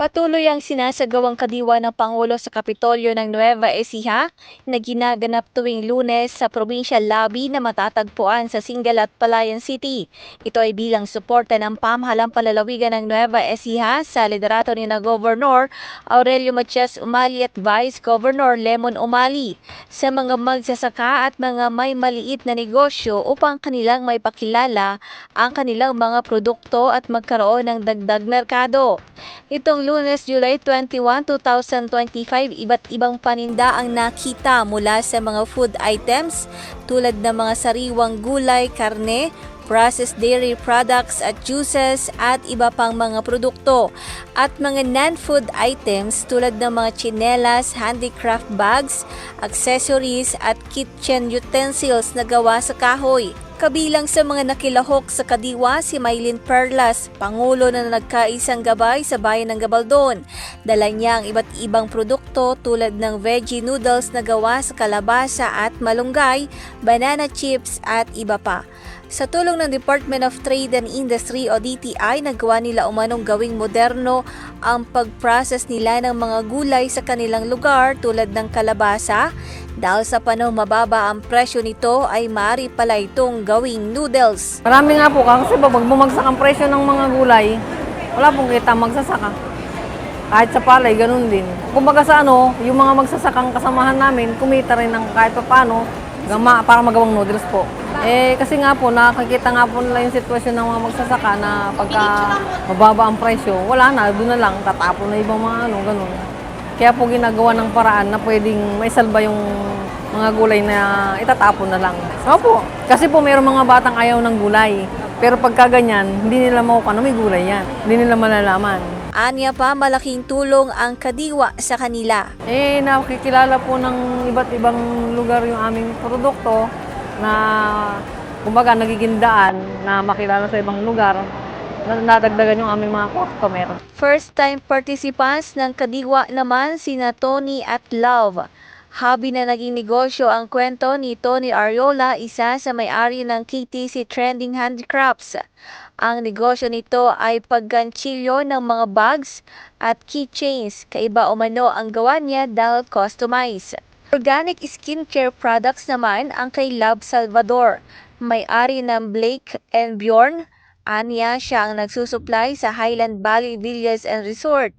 Patuloy ang sinasagawang kadiwa ng Pangulo sa Kapitolyo ng Nueva Ecija na ginaganap tuwing lunes sa Provincial Lobby na matatagpuan sa Singal at Palayan City. Ito ay bilang suporta ng pamahalang palalawigan ng Nueva Ecija sa liderato ni na Governor Aurelio Matias Umali at Vice Governor Lemon Umali sa mga magsasaka at mga may maliit na negosyo upang kanilang may pakilala ang kanilang mga produkto at magkaroon ng dagdag merkado. Itong lunes, July 21, 2025, iba't ibang paninda ang nakita mula sa mga food items tulad ng mga sariwang gulay, karne, processed dairy products at juices at iba pang mga produkto at mga non-food items tulad ng mga chinelas, handicraft bags, accessories at kitchen utensils na gawa sa kahoy. Kabilang sa mga nakilahok sa kadiwa si Maylin Perlas, Pangulo na nagkaisang gabay sa bayan ng Gabaldon. Dala niya ang iba't ibang produkto tulad ng veggie noodles na gawa sa kalabasa at malunggay, banana chips at iba pa. Sa tulong ng Department of Trade and Industry o DTI, nagawa nila umanong gawing moderno ang pag-process nila ng mga gulay sa kanilang lugar tulad ng kalabasa. Dahil sa panahon mababa ang presyo nito ay maaari pala itong gawing noodles. Marami nga po kasi pag bumagsak ang presyo ng mga gulay, wala pong kita magsasaka. Kahit sa palay, ganun din. Kumbaga sa ano, yung mga magsasakang kasamahan namin, kumita rin ng kahit pa paano gama, para magawang noodles po. Eh, kasi nga po, nakakita nga po nila yung sitwasyon ng mga magsasaka na pagka mababa ang presyo, wala na, doon na lang, tatapon na ibang mga ano, ganun. Kaya po ginagawa ng paraan na pwedeng may salba yung mga gulay na itatapon na lang. Opo, kasi po mayroong mga batang ayaw ng gulay. Pero pagka ganyan, hindi nila makukuha na may gulay yan. Hindi nila malalaman. Anya pa malaking tulong ang kadiwa sa kanila. Eh, nakikilala po ng iba't ibang lugar yung aming produkto na kumbaga nagiging daan na makilala sa ibang lugar nadagdagan yung aming mga customer. First time participants ng kadiwa naman sina Tony at Love. Hobby na naging negosyo ang kwento ni Tony Ariola, isa sa may-ari ng KTC Trending Handicrafts. Ang negosyo nito ay pagganchilyo ng mga bags at keychains. Kaiba umano ang gawa niya dahil customized. Organic skincare products naman ang kay Love Salvador. May-ari ng Blake and Bjorn, Anya siya ang nagsusupply sa Highland Valley Villas and Resort.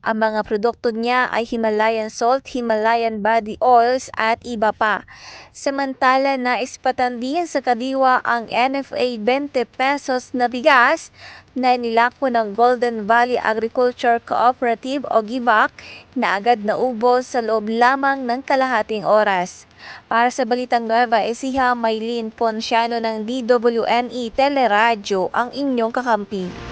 Ang mga produkto niya ay Himalayan Salt, Himalayan Body Oils at iba pa. Samantala na ispatandihan sa kadiwa ang NFA 20 pesos na bigas na nilako ng Golden Valley Agriculture Cooperative o GIVAC na agad naubos sa loob lamang ng kalahating oras. Para sa Balitang Nueva Ecija, Maylin Ponciano ng DWNE Teleradyo ang inyong kakampi.